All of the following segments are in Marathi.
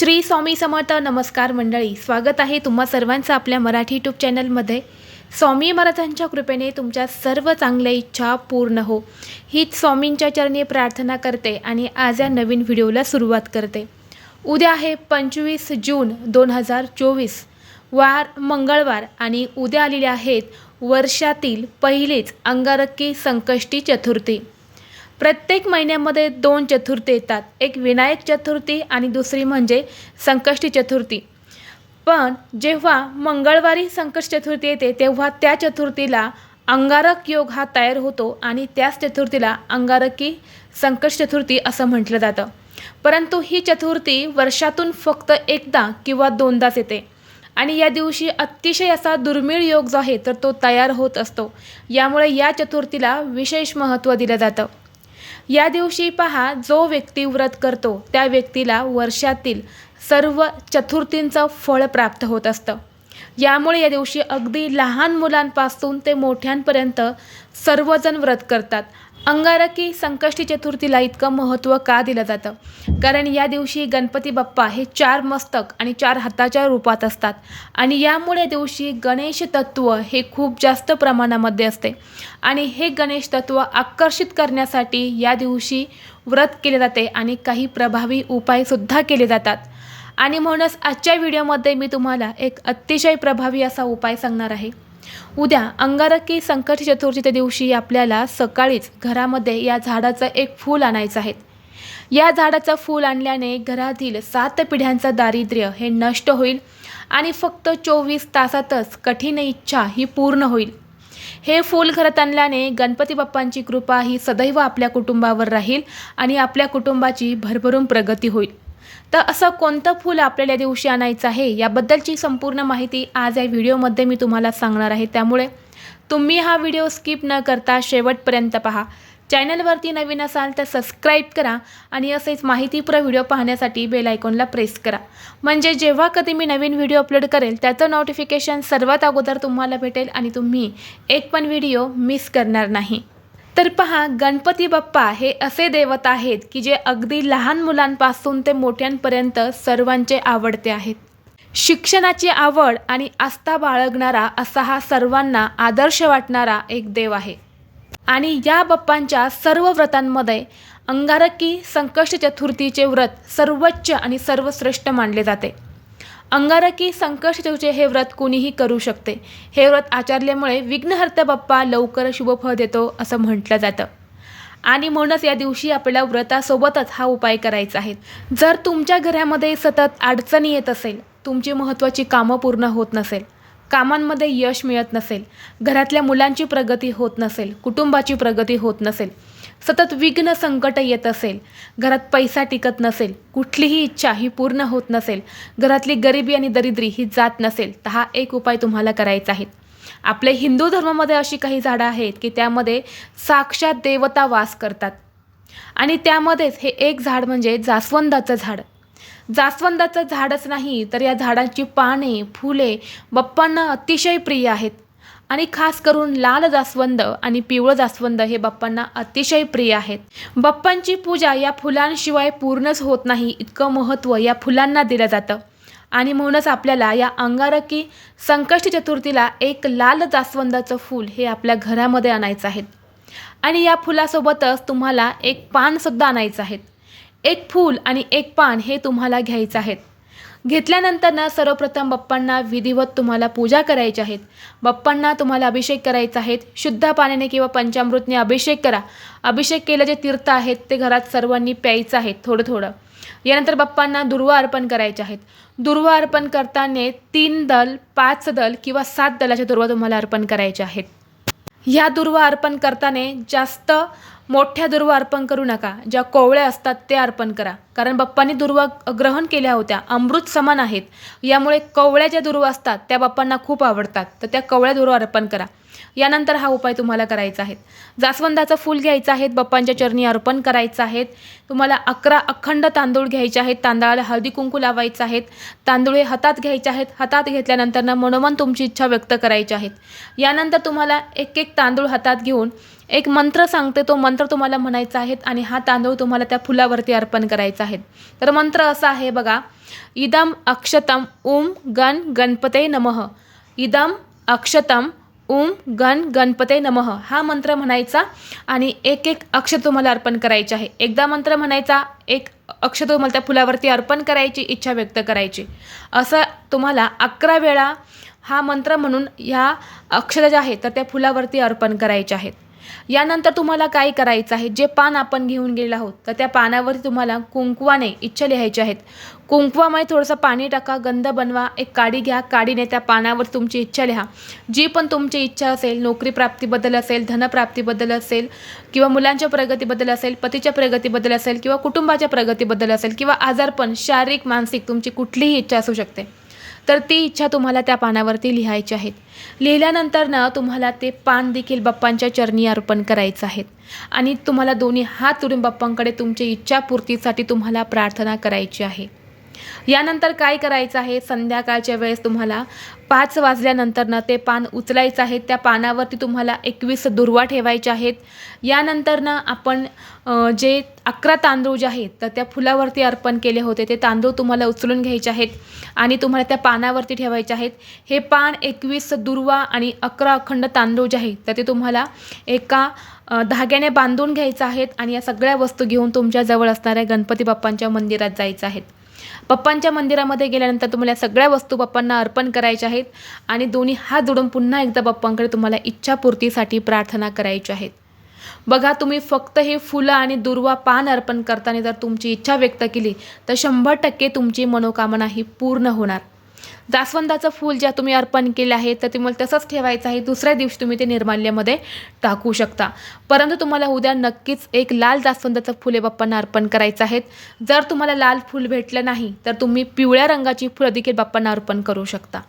श्री स्वामी समर्थ नमस्कार मंडळी स्वागत आहे तुम्हा सर्वांचं आपल्या मराठी यूट्यूब चॅनलमध्ये. स्वामी महाराजांच्या कृपेने तुमच्या सर्व चांगल्या इच्छा पूर्ण हो. हीच स्वामींच्या चरणी प्रार्थना करते आणि आज या नवीन व्हिडिओला सुरुवात करते. उद्या आहे पंचवीस जून दोन हजार चोवीस. वार मंगळवार आणि उद्या आलेले आहेत वर्षातील पहिलेच अंगारकी संकष्टी चतुर्थी. प्रत्येक महिन्यामध्ये दोन चतुर्थी येतात. एक विनायक चतुर्थी आणि दुसरी म्हणजे संकष्टी चतुर्थी. पण जेव्हा मंगळवारी संकष्ट चतुर्थी येते तेव्हा त्या चतुर्थीला अंगारक योग हा तयार होतो आणि त्याच चतुर्थीला अंगारकी संकष्ट चतुर्थी असं म्हटलं जातं. परंतु ही चतुर्थी वर्षातून फक्त एकदा किंवा दोनदाच येते. आणि या दिवशी अतिशय असा दुर्मिळ योग जो आहे तर तो तयार होत असतो. यामुळे या चतुर्थीला विशेष महत्त्व दिलं जातं. या दिवशी पहा जो व्यक्ती व्रत करतो त्या व्यक्तीला वर्षातील सर्व चतुर्थींचं फळ प्राप्त होत असतं. यामुळे या दिवशी अगदी लहान मुलांपासून ते मोठ्यांपर्यंत सर्वजण व्रत करतात. अंगारकी संकष्टी चतुर्थीला इतकं महत्त्व का दिलं जातं? कारण या दिवशी गणपती बाप्पा हे चार मस्तक आणि चार हाताच्या रूपात असतात. आणि यामुळे दिवशी गणेश तत्त्व हे खूप जास्त प्रमाणामध्ये असते. आणि हे गणेश तत्त्व आकर्षित करण्यासाठी या दिवशी व्रत केले जाते आणि काही प्रभावी उपायसुद्धा केले जातात. आणि म्हणूनच आजच्या व्हिडिओमध्ये मी तुम्हाला एक अतिशय प्रभावी असा उपाय सांगणार आहे. उद्या अंगारकी संकट चतुर्थीच्या दिवशी आपल्याला सकाळीच घरामध्ये या झाडाचं एक फूल आणायचं आहे. या झाडाचं फूल आणल्याने घरातील सात पिढ्यांचं दारिद्र्य हे नष्ट होईल आणि फक्त चोवीस तासातच कठीण इच्छा ही पूर्ण होईल. हे फूल घरात आणल्याने गणपती बाप्पांची कृपा ही सदैव आपल्या कुटुंबावर राहील आणि आपल्या कुटुंबाची भरभरून प्रगती होईल. तर असं कोणतं फूल आपल्याला या दिवशी आणायचं आहे याबद्दलची संपूर्ण माहिती आज या व्हिडिओमध्ये मी तुम्हाला सांगणार आहे. त्यामुळे तुम्ही हा व्हिडिओ स्किप न करता शेवटपर्यंत पहा. चॅनलवरती नवीन असाल तर सबस्क्राईब करा आणि असेच माहितीपूर्ण व्हिडिओ पाहण्यासाठी बेल आयकॉनला प्रेस करा. म्हणजे जेव्हा कधी मी नवीन व्हिडिओ अपलोड करेल त्याचं नोटिफिकेशन सर्वात अगोदर तुम्हाला भेटेल आणि तुम्ही एक पण व्हिडिओ मिस करणार नाही. तर पहा गणपती बाप्पा हे असे देवत आहेत की जे अगदी लहान मुलांपासून ते मोठ्यांपर्यंत सर्वांचे आवडते आहेत. शिक्षणाची आवड आणि आस्था बाळगणारा असा हा सर्वांना आदर्श वाटणारा एक देव आहे. आणि या बाप्पांच्या सर्व व्रतांमध्ये अंगारकी संकष्ट चतुर्थीचे व्रत सर्वोच्च आणि सर्वश्रेष्ठ मानले जाते. अंगारकी संकष्ट चौचे हे व्रत कोणीही करू शकते. हे व्रत आचारल्यामुळे विघ्नहर्ता बाप्पा लवकर शुभफळ देतो असं म्हटलं जातं. आणि म्हणूनच या दिवशी आपल्याला व्रतासोबतच हा उपाय करायचा आहे. जर तुमच्या घरामध्ये सतत अडचणी येत असेल तुमची महत्त्वाची कामं पूर्ण होत नसेल कामांमध्ये यश मिळत नसेल घरातल्या मुलांची प्रगती होत नसेल कुटुंबाची प्रगती होत नसेल सतत विघ्न संकट येत असेल. घरात पैसा टिकत नसेल. कुठलीही इच्छा ही पूर्ण होत नसेल. घरातली गरिबी आणि दरिद्री ही जात नसेल तर हा एक उपाय तुम्हाला करायचा आहे. आपले हिंदू धर्मामध्ये अशी काही झाडं आहेत की त्यामध्ये साक्षात देवता वास करतात. आणि त्यामध्येच हे एक झाड म्हणजे जास्वंदाचं झाड. जास्वंदाचं झाडच नाही तर या झाडाची पाने फुले बाप्पांना अतिशय प्रिय आहेत. आणि खास करून लाल जास्वंद आणि पिवळं जास्वंद हे बाप्पांना अतिशय प्रिय आहेत. बाप्पांची पूजा या फुलांशिवाय पूर्णच होत नाही इतकं महत्त्व या फुलांना दिलं जातं. आणि म्हणूनच आपल्याला या अंगारकी संकष्ट चतुर्थीला एक लाल जास्वंदाचं फूल हे आपल्या घरामध्ये आणायचं आहे. आणि या फुलासोबतच तुम्हाला एक पानसुद्धा आणायचं आहे. एक फूल आणि एक पान हे तुम्हाला घ्यायचं आहेत घेतल्यानंतर ना सर्वप्रथम बाप्पांना विधिवत तुम्हाला पूजा करायची आहेत. बाप्पांना तुम्हाला अभिषेक करायचा आहेत. शुद्ध पाण्याने किंवा पंचामृतने अभिषेक करा. अभिषेक केलं जे तीर्थ आहेत ते घरात सर्वांनी प्यायचं आहे थोडं थोडं. यानंतर बाप्पांना दुर्वा अर्पण करायचे आहेत. दुर्वा अर्पण करताना तीन दल पाच दल किंवा सात दलाच्या दुर्वा तुम्हाला अर्पण करायचे आहेत. ह्या दुर्वा अर्पण करताना जास्त मोठ्या दुर्वा अर्पण करू नका. ज्या कोवळ्या असतात ते अर्पण करा. कारण बाप्पांनी दुर्वा ग्रहण केल्या होत्या. अमृत समान आहेत. यामुळे कवळ्या ज्या दुर्वा असतात त्या बाप्पांना खूप आवडतात. तर त्या कवळ्या दुर्वा अर्पण करा. यानंतर हा उपाय तुम्हाला करायचा आहे. जास्वंदाचं फूल घ्यायचं आहे बाप्पांच्या चरणी अर्पण करायचं आहे. तुम्हाला अकरा अखंड तांदूळ घ्यायचे आहेत तांदळाला हळदी कुंकू लावायचं आहेत तांदूळ हे हातात घ्यायचे आहेत हातात घेतल्यानंतर ना मनोमन तुमची इच्छा व्यक्त करायची आहेत. यानंतर तुम्हाला एक एक तांदूळ हातात घेऊन एक मंत्र सांगते तो मंत्र तुम्हाला म्हणायचा आहे आणि हा तांदूळ तुम्हाला त्या फुलावरती अर्पण करायचा आहे. तर मंत्र असा आहे बघा इदम अक्षतम ओम गण गणपते नमः. इदम अक्षतम ओम गण गणपते नमः हा मंत्र म्हणायचा आणि एक एक अक्षर तुम्हाला अर्पण करायचे आहे. एकदा मंत्र म्हणायचा एक अक्षर तुम्हाला त्या फुलावरती अर्पण करायची इच्छा व्यक्त करायची. असं तुम्हाला अकरा वेळा हा मंत्र म्हणून ह्या अक्षर ज्या आहेत तर त्या फुलावरती अर्पण करायचे आहेत. यानंतर तुम्हाला काय करायचं आहे? जे पान आपण घेऊन गेलो आहोत तर त्या पानावरती तुम्हाला कुंकवाने इच्छा लिहायची आहेत. कुंकवामध्ये थोडंसं पाणी टाका गंध बनवा एक काडी घ्या काडीने त्या पानावर तुमची इच्छा लिहा. जी पण तुमची इच्छा असेल नोकरी प्राप्तीबद्दल असेल धनप्राप्तीबद्दल असेल किंवा मुलांच्या प्रगतीबद्दल असेल पतीच्या प्रगतीबद्दल असेल किंवा कुटुंबाच्या प्रगतीबद्दल असेल किंवा आजारपण शारीरिक मानसिक तुमची कुठलीही इच्छा असू शकते. तर ती इच्छा तुम्हाला त्या पानावरती लिहायची आहेत. लिहिल्यानंतर ना तुम्हाला ते पान देखील बाप्पांच्या चरणी अर्पण करायचं आहेत. आणि तुम्हाला दोन्ही हात जोडून बाप्पांकडे तुमची इच्छापूर्तीसाठी तुम्हाला प्रार्थना करायची आहे. यानंतर काय करायचं आहे? संध्याकाळच्या वेळेस तुम्हाला पाच वाजल्यानंतर ना ते पान उचलायचं आहे. त्या पानावरती तुम्हाला एकवीस दुर्वा ठेवायच्या आहेत. यानंतर ना आपण जे अकरा तांदूळ जे आहेत तर त्या फुलावरती अर्पण केले होते. ते तांदूळ तुम्हाला उचलून घ्यायचे आहेत आणि तुम्हाला त्या पानावरती ठेवायचे आहेत. हे पान एकवीस दुर्वा आणि अकरा अखंड तांदूळ जे आहेत तर ते तुम्हाला एका धाग्याने बांधून घ्यायचं आहेत आणि या सगळ्या वस्तू घेऊन तुमच्या जवळ असणाऱ्या गणपती बाप्पांच्या मंदिरात जायचं आहेत पप्पांच्या मंदिरामध्ये गेल्यानंतर तुम्हाला सगळ्या वस्तू बाप्पांना अर्पण करायच्या आहेत आणि दोन्ही हात जोडून पुन्हा एकदा पप्पांकडे तुम्हाला इच्छापूर्तीसाठी प्रार्थना करायची आहेत. बघा तुम्ही फक्त हे फुलं आणि दुर्वा पान अर्पण करताना जर तुमची इच्छा व्यक्त केली तर शंभर टक्के तुमची मनोकामना ही पूर्ण होणार. जास्वंदाचं फूल ज्या तुम्ही अर्पण केलं आहे तर तुम्हाला तसंच ठेवायचं आहे. दुसऱ्या दिवशी तुम्ही ते निर्माल्यामध्ये टाकू शकता. परंतु तुम्हाला उद्या नक्कीच एक लाल जास्वंदाचं फुले बाप्पांना अर्पण करायचं आहेत जर तुम्हाला लाल फूल भेटलं नाही तर तुम्ही पिवळ्या रंगाची फुलं देखील बाप्पांना अर्पण करू शकता.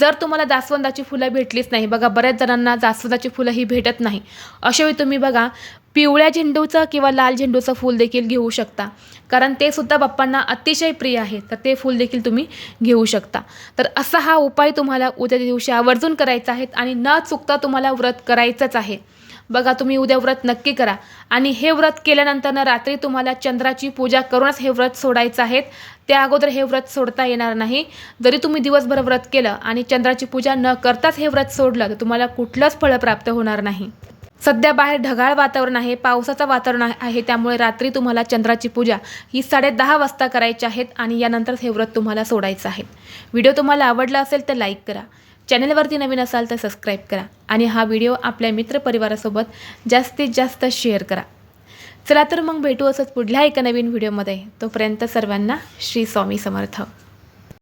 जर तुम्हाला जास्वंदाची फुलं भेटलीच नाही बघा बऱ्याच जणांना जास्वंदाची फुलं ही भेटत नाही. अशावेळी तुम्ही बघा पिवळ्या झेंडूचं किंवा लाल झेंडूचं फूल देखील घेऊ शकता. कारण ते सुद्धा बाप्पांना अतिशय प्रिय आहे. तर ते फूल देखील तुम्ही घेऊ शकता. तर असा हा उपाय तुम्हाला उद्या दिवशी आवर्जून करायचा आहे आणि न चुकता तुम्हाला व्रत करायचंच आहे. बघा तुम्ही उद्या व्रत नक्की करा. आणि हे व्रत केल्यानंतर रात्री तुम्हाला चंद्राची पूजा करूनच हे व्रत सोडायचं आहे. त्या अगोदर हे व्रत सोडता येणार नाही. जरी तुम्ही दिवसभर व्रत केलं आणि चंद्राची पूजा न करताच हे व्रत सोडलं तर तुम्हाला कुठलंच फळ प्राप्त होणार नाही. सध्या बाहेर ढगाळ वातावरण आहे पावसाचं वातावरण आहे- त्यामुळे रात्री तुम्हाला चंद्राची पूजा ही साडे दहा वाजता करायची आहेत आणि यानंतर हे व्रत तुम्हाला सोडायचं आहे. व्हिडिओ तुम्हाला आवडला असेल तर लाईक करा. चॅनलवरती नवीन असाल तर सबस्क्राईब करा आणि हा व्हिडिओ आपल्या मित्रपरिवारासोबत जास्तीत जास्त शेअर करा. चला तर मग भेटू असंच पुढल्या एका नवीन व्हिडिओमध्ये. तोपर्यंत सर्वांना श्री स्वामी समर्थ.